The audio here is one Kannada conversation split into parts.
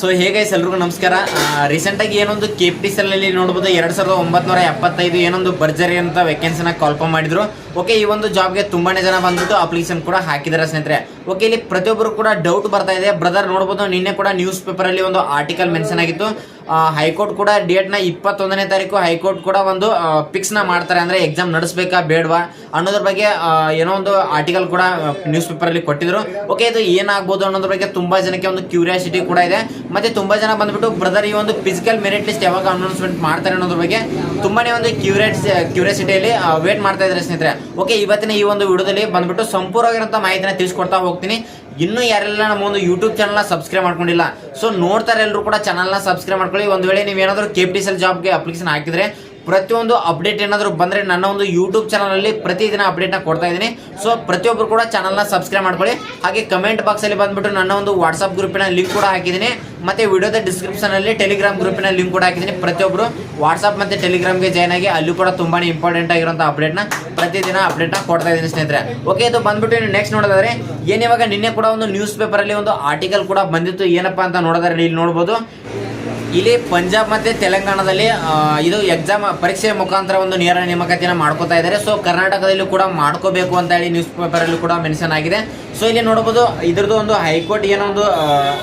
ಸೊ ಹೇಗೆ ಎಲ್ರಿಗೂ ನಮಸ್ಕಾರ. ರೀಸೆಂಟ್ ಆಗಿ ಏನೊಂದು ಕೆ ಪಿ ಟಿ ಅಲ್ಲಿ ನೋಡಬಹುದು ಎರಡ್ ಸಾವಿರದ ಒಂಬತ್ನೂರ ಎಪ್ಪತ್ತೈದು ಏನೊಂದು ಬರ್ಜರಿ ಅಂತ ವೇಕೆನ್ಸಿನ ಕಾಲ್ಫಾರ್ಮ್ ಮಾಡಿದ್ರು. ಓಕೆ ಈ ಒಂದು ಜಾಬ್ಗೆ ತುಂಬಾನೇ ಜನ ಬಂದ್ಬಿಟ್ಟು ಅಪ್ಲಿಕೇಶನ್ ಕೂಡ ಹಾಕಿದ್ದಾರೆ ಸ್ನೇಹಿತರೆ. ಓಕೆ ಇಲ್ಲಿ ಪ್ರತಿಯೊಬ್ಬರು ಕೂಡ ಡೌಟ್ ಬರ್ತಾ ಇದೆ. ಬ್ರದರ್ ನೋಡಬಹುದು ನಿನ್ನೆ ಕೂಡ ನ್ಯೂಸ್ ಪೇಪರ್ ಅಲ್ಲಿ ಒಂದು ಆರ್ಟಿಕಲ್ ಮೆನ್ಷನ್ ಆಗಿತ್ತು. ಹೈಕೋರ್ಟ್ ಕೂಡ ಡೇಟ್ನ ಇಪ್ಪತ್ತೊಂದನೇ ತಾರೀಕು ಹೈಕೋರ್ಟ್ ಕೂಡ ಒಂದು ಫಿಕ್ಸ್ನ ಮಾಡ್ತಾರೆ. ಅಂದ್ರೆ ಎಕ್ಸಾಮ್ ನಡೆಸಬೇಕಾ ಬೇಡವಾ ಅನ್ನೋದ್ರ ಬಗ್ಗೆ ಏನೋ ಒಂದು ಆರ್ಟಿಕಲ್ ಕೂಡ ನ್ಯೂಸ್ ಪೇಪರ್ ಅಲ್ಲಿ ಕೊಟ್ಟಿದ್ರು. ಓಕೆ ಇದು ಏನಾಗ್ಬೋದು ಅನ್ನೋದ್ರ ಬಗ್ಗೆ ತುಂಬಾ ಜನಕ್ಕೆ ಒಂದು ಕ್ಯೂರಿಯಾಸಿಟಿ ಕೂಡ ಇದೆ. ಮತ್ತೆ ತುಂಬಾ ಜನ ಬಂದ್ಬಿಟ್ಟು ಬ್ರದರ್ ಈ ಒಂದು ಫಿಸಿಕಲ್ ಮೆರಿಟ್ ಲಿಸ್ಟ್ ಯಾವಾಗ ಅನೌನ್ಸ್ಮೆಂಟ್ ಮಾಡ್ತಾರೆ ಅನ್ನೋದ್ರ ಬಗ್ಗೆ ತುಂಬಾನೇ ಒಂದು ಕ್ಯೂರಿಯಾಸ್ ಕ್ಯೂರಿಯಾಸಿಟಿಯಲ್ಲಿ ವೇಟ್ ಮಾಡ್ತಾ ಇದ್ದಾರೆ ಸ್ನೇಹಿತರೆ. ಓಕೆ ಇವತ್ತಿನ ಈ ಒಂದು ವಿಡಿಯೋದಲ್ಲಿ ಬಂದ್ಬಿಟ್ಟು ಸಂಪೂರ್ಣವಾಗಿರುವಂತ ಮಾಹಿತಿನ ತಿಳಿಸ್ಕೊಡ್ತಾ ಹೋಗ್ತೀನಿ. ಇನ್ನು ಯಾರೆಲ್ಲ ನಮ್ಮ ಒಂದು ಯೂಟ್ಯೂಬ್ ಚಾನಲ್ನ ಸಬ್ಸ್ಕ್ರೈಬ್ ಮಾಡ್ಕೊಂಡಿಲ್ಲ ಸೊ ನೋಡ್ತಾರೆ ಎಲ್ಲರೂ ಕೂಡ ಚಾನಲ್ನ ಸಬ್ಸ್ಕ್ರೈಬ್ ಮಾಡ್ಕೊಳ್ಳಿ. ಒಂದು ವೇಳೆ ನೀವು ಏನಾದರೂ K P T C L ಜಾಬ್ಗೆ application ಹಾಕಿದ್ರೆ ಪ್ರತಿಯೊಂದು ಅಪ್ಡೇಟ್ ಏನಾದರೂ ಬಂದರೆ ನನ್ನ ಒಂದು ಯೂಟ್ಯೂಬ್ ಚಾನಲಲ್ಲಿ ಪ್ರತಿದಿನ ಅಪ್ಡೇಟ್ನ ಕೊಡ್ತಾ ಇದ್ದೀನಿ. ಸೊ ಪ್ರತಿಯೊಬ್ಬರು ಕೂಡ ಚಾನಲ್ನ ಸಬ್ಸ್ಕ್ರೈಬ್ ಮಾಡ್ಕೊಳ್ಳಿ. ಹಾಗೆ ಕಮೆಂಟ್ ಬಾಕ್ಸಲ್ಲಿ ಬಂದುಬಿಟ್ಟು ನನ್ನ ಒಂದು ವಾಟ್ಸಪ್ ಗ್ರೂಪಿನ ಲಿಂಕ್ ಕೂಡ ಹಾಕಿದ್ದೀನಿ. ಮತ್ತು ವಿಡಿಯೋದ ಡಿಸ್ಕ್ರಿಪ್ಷನಲ್ಲಿ ಟೆಲಿಗ್ರಾಮ್ ಗ್ರೂಪಿನ ಲಿಂಕ್ ಕೂಡ ಹಾಕಿದ್ದೀನಿ. ಪ್ರತಿಯೊಬ್ಬರು ವಾಟ್ಸಪ್ ಮತ್ತು ಟೆಲಿಗ್ರಾಮ್ಗೆ ಜಾಯ್ನ್ ಆಗಿ ಅಲ್ಲಿ ಕೂಡ ತುಂಬಾ ಇಂಪಾರ್ಟೆಂಟ್ ಆಗಿರೋಂಥ ಅಪ್ಡೇಟ್ನ ಪ್ರತಿದಿನ ಅಪ್ಡೇಟ್ನ ಕೊಡ್ತಾ ಇದ್ದೀನಿ ಸ್ನೇಹಿತರೆ. ಓಕೆ ಇದು ಬಂದುಬಿಟ್ಟು ನೆಕ್ಸ್ಟ್ ನೋಡೋದಾದ್ರೆ ಏನಿವಾಗ ನಿನ್ನೆ ಕೂಡ ಒಂದು ನ್ಯೂಸ್ ಪೇಪರಲ್ಲಿ ಒಂದು ಆರ್ಟಿಕಲ್ ಕೂಡ ಬಂದಿತ್ತು. ಏನಪ್ಪಾ ಅಂತ ನೋಡೋದಾದ್ರೆ ಇಲ್ಲಿ ನೋಡ್ಬೋದು. ಇಲ್ಲಿ ಪಂಜಾಬ್ ಮತ್ತೆ ತೆಲಂಗಾಣದಲ್ಲಿ ಇದು ಎಕ್ಸಾಮ್ ಪರೀಕ್ಷೆ ಮುಖಾಂತರ ಒಂದು ನೇರ ನೇಮಕಾತಿಯನ್ನು ಮಾಡ್ಕೋತಾ ಇದ್ದಾರೆ. ಸೊ ಕರ್ನಾಟಕದಲ್ಲೂ ಕೂಡ ಮಾಡ್ಕೋಬೇಕು ಅಂತ ಹೇಳಿ ನ್ಯೂಸ್ ಪೇಪರ್ ಅಲ್ಲಿ ಕೂಡ ಮೆನ್ಷನ್ ಆಗಿದೆ. ಸೊ ಇಲ್ಲಿ ನೋಡಬಹುದು ಇದ್ರದ್ದು ಒಂದು ಹೈಕೋರ್ಟ್ ಏನೋ ಒಂದು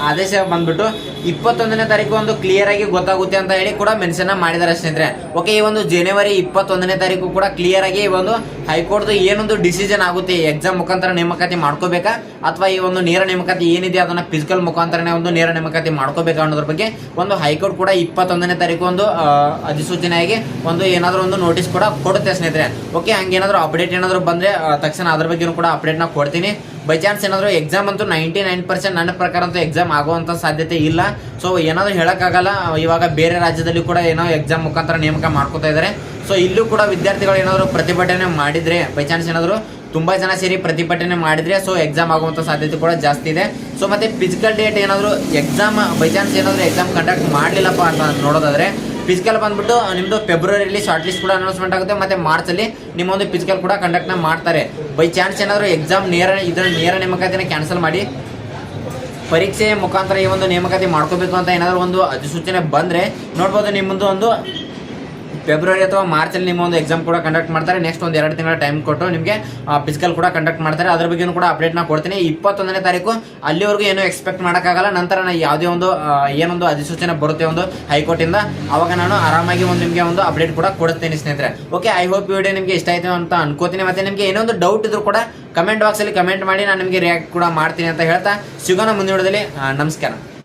ಆದೇಶ ಬಂದ್ಬಿಟ್ಟು ಇಪ್ಪತ್ತೊಂದನೇ ತಾರೀಕು ಒಂದು ಕ್ಲಿಯರ್ ಆಗಿ ಗೊತ್ತಾಗುತ್ತೆ ಅಂತ ಹೇಳಿ ಕೂಡ ಮೆನ್ಷನ್ ಮಾಡಿದ್ದಾರೆ ಸ್ನೇಹಿತರೆ. ಓಕೆ ಈ ಒಂದು ಜನವರಿ ಇಪ್ಪತ್ತೊಂದನೇ ತಾರೀಕು ಕೂಡ ಕ್ಲಿಯರ್ ಆಗಿ ಈ ಒಂದು ಹೈಕೋರ್ಟ್ ಏನೊಂದು ಡಿಸಿಷನ್ ಆಗುತ್ತೆ ಎಕ್ಸಾಮ್ ಮುಖಾಂತರ ನೇಮಕಾತಿ ಮಾಡ್ಕೋಬೇಕಾ? ಅಥವಾ ಈ ಒಂದು ನೇರ ನೇಮಕಾತಿ ಏನಿದೆ, ಅದನ್ನ ಫಿಸಿಕಲ್ ಮುಖಾಂತರನೇ ಒಂದು ನೇರ ನೇಮಕಾತಿ ಮಾಡ್ಕೋಬೇಕಾ ಅನ್ನೋದ್ರ ಬಗ್ಗೆ ಒಂದು ಹೈಕೋರ್ಟ್ ಕೂಡ ಇಪ್ಪತ್ತೊಂದನೇ ತಾರೀಕು ಒಂದು ಅಧಿಸೂಚನೆಯಾಗಿ ಒಂದು ಏನಾದರೂ ಒಂದು ನೋಟಿಸ್ ಕೂಡ ಕೊಡುತ್ತೆ ಸ್ನೇಹಿತರೆ. ಓಕೆ ಹಂಗೇನಾದರೂ ಅಪ್ಡೇಟ್ ಏನಾದರೂ ಬಂದ್ರೆ ತಕ್ಷಣ ಅದ್ರ ಬಗ್ಗೆನೂ ಕೂಡ ಅಪ್ಡೇಟ್ನ ಕೊಡ್ತೀನಿ. ಬೈ ಚಾನ್ಸ್ ಏನಾದರೂ ಎಕ್ಸಾಮ್ ಅಂತೂ ನೈಂಟಿ ನೈನ್ ಪರ್ಸೆಂಟ್ ನನ್ನ ಪ್ರಕಾರ ಅಂತೂ ಎಕ್ಸಾಮ್ ಆಗುವಂಥ ಸಾಧ್ಯತೆ ಇಲ್ಲ. ಸೊ ಏನಾದರೂ ಹೇಳೋಕ್ಕಾಗಲ್ಲ. ಇವಾಗ ಬೇರೆ ರಾಜ್ಯದಲ್ಲಿ ಕೂಡ ಏನೋ ಎಕ್ಸಾಮ್ ಮುಖಾಂತರ ನೇಮಕ ಮಾಡ್ಕೋತಾ ಇದ್ದಾರೆ. ಸೊ ಇಲ್ಲೂ ಕೂಡ ವಿದ್ಯಾರ್ಥಿಗಳು ಏನಾದರೂ ಪ್ರತಿಭಟನೆ ಮಾಡಿದರೆ ಬೈ ಚಾನ್ಸ್ ಏನಾದರೂ ತುಂಬ ಜನ ಸೇರಿ ಪ್ರತಿಭಟನೆ ಮಾಡಿದರೆ ಸೊ ಎಕ್ಸಾಮ್ ಆಗುವಂಥ ಸಾಧ್ಯತೆ ಕೂಡ ಜಾಸ್ತಿ ಇದೆ. ಸೊ ಮತ್ತು ಫಿಸಿಕಲ್ ಡೇಟ್ ಏನಾದರೂ ಎಕ್ಸಾಮ್ ಬೈ ಚಾನ್ಸ್ ಏನಾದರೂ ಎಕ್ಸಾಮ್ ಕಂಡಕ್ಟ್ ಮಾಡಲಿಲ್ಲಪ್ಪ ಅಂತ ನೋಡೋದಾದರೆ ಫಿಸಿಕಲ್ ಬಂದ್ಬಿಟ್ಟು ನಿಮ್ಮದು ಫೆಬ್ರವರಿಯಲ್ಲಿ ಶಾರ್ಟ್ ಲಿಸ್ಟ್ ಕೂಡ ಅನೌನ್ಸ್ಮೆಂಟ್ ಆಗುತ್ತೆ. ಮತ್ತು ಮಾರ್ಚಲ್ಲಿ ನಿಮ್ಮೊಂದು ಫಿಸಿಕಲ್ ಕೂಡ ಕಂಡಕ್ಟ್ನ ಮಾಡ್ತಾರೆ. ಬೈ ಚಾನ್ಸ್ ಏನಾದರೂ ಎಕ್ಸಾಮ್ ನೇರ ಇದ್ರ ನೇರ ನೇಮಕಾತಿನ ಕ್ಯಾನ್ಸಲ್ ಮಾಡಿ, ಪರೀಕ್ಷೆ ಮುಖಾಂತರ ಈ ಒಂದು ನೇಮಕಾತಿ ಮಾಡ್ಕೋಬೇಕು ಅಂತ ಏನಾದರೂ ಒಂದು ಅಧಿಸೂಚನೆ ಬಂದರೆ ನೋಡ್ಬೋದು ನಿಮ್ಮದು ಒಂದು ಫೆಬ್ರವರಿ ಅಥವಾ ಮಾರ್ಚಲ್ಲಿ ನಿಮ್ಮ ಒಂದು ಎಕ್ಸಾಮ್ ಕೂಡ ಕಂಡಕ್ಟ್ ಮಾಡ್ತಾರೆ. ನೆಕ್ಸ್ಟ್ ಒಂದು ಎರಡು ತಿಂಗಳ ಟೈಮ್ ಕೊಟ್ಟು ನಿಮಗೆ ಫಿಸಿಕಲ್ ಕೂಡ ಕಂಡಕ್ಟ್ ಮಾಡ್ತಾರೆ. ಅದ್ರ ಬಗ್ಗೆನೂ ಕೂಡ ಅಪ್ಡೇಟ್ನ ಕೊಡ್ತೀನಿ. ಇಪ್ಪತ್ತೊಂದನೇ ತಾರೀಕು ಅಲ್ಲಿವರೆಗೂ ಏನು ಎಕ್ಸ್ಪೆಕ್ಟ್ ಮಾಡೋಕ್ಕಾಗಲ್ಲ. ನಂತರ ನಾನು ಯಾವುದೇ ಒಂದು ಏನೊಂದು ಅಧಿಸೂಚನೆ ಬರುತ್ತೆ ಒಂದು ಹೈಕೋರ್ಟಿಂದ. ಅವಾಗ ನಾನು ಆರಾಮಾಗಿ ಒಂದು ನಿಮಗೆ ಒಂದು ಅಪ್ಡೇಟ್ ಕೂಡ ಕೊಡುತ್ತೇನೆ ಸ್ನೇಹಿತರೆ. ಓಕೆ ಐ ಹೋಪ್ ವಿಡಿಯೋ ನಿಮಗೆ ಇಷ್ಟ ಆಯ್ತು ಅಂತ ಅನ್ಕೋತೀನಿ. ಮತ್ತೆ ನಿಮಗೆ ಏನೊಂದು ಡೌಟ್ ಇದ್ರೂ ಕೂಡ ಕಮೆಂಟ್ ಬಾಕ್ಸಲ್ಲಿ ಕಮೆಂಟ್ ಮಾಡಿ ನಾನು ನಿಮಗೆ ರಿಯಾಕ್ಟ್ ಕೂಡ ಮಾಡ್ತೀನಿ ಅಂತ ಹೇಳ್ತಾ. ಸಿಗೋಣ ಮುಂದಿನ ನಮಸ್ಕಾರ.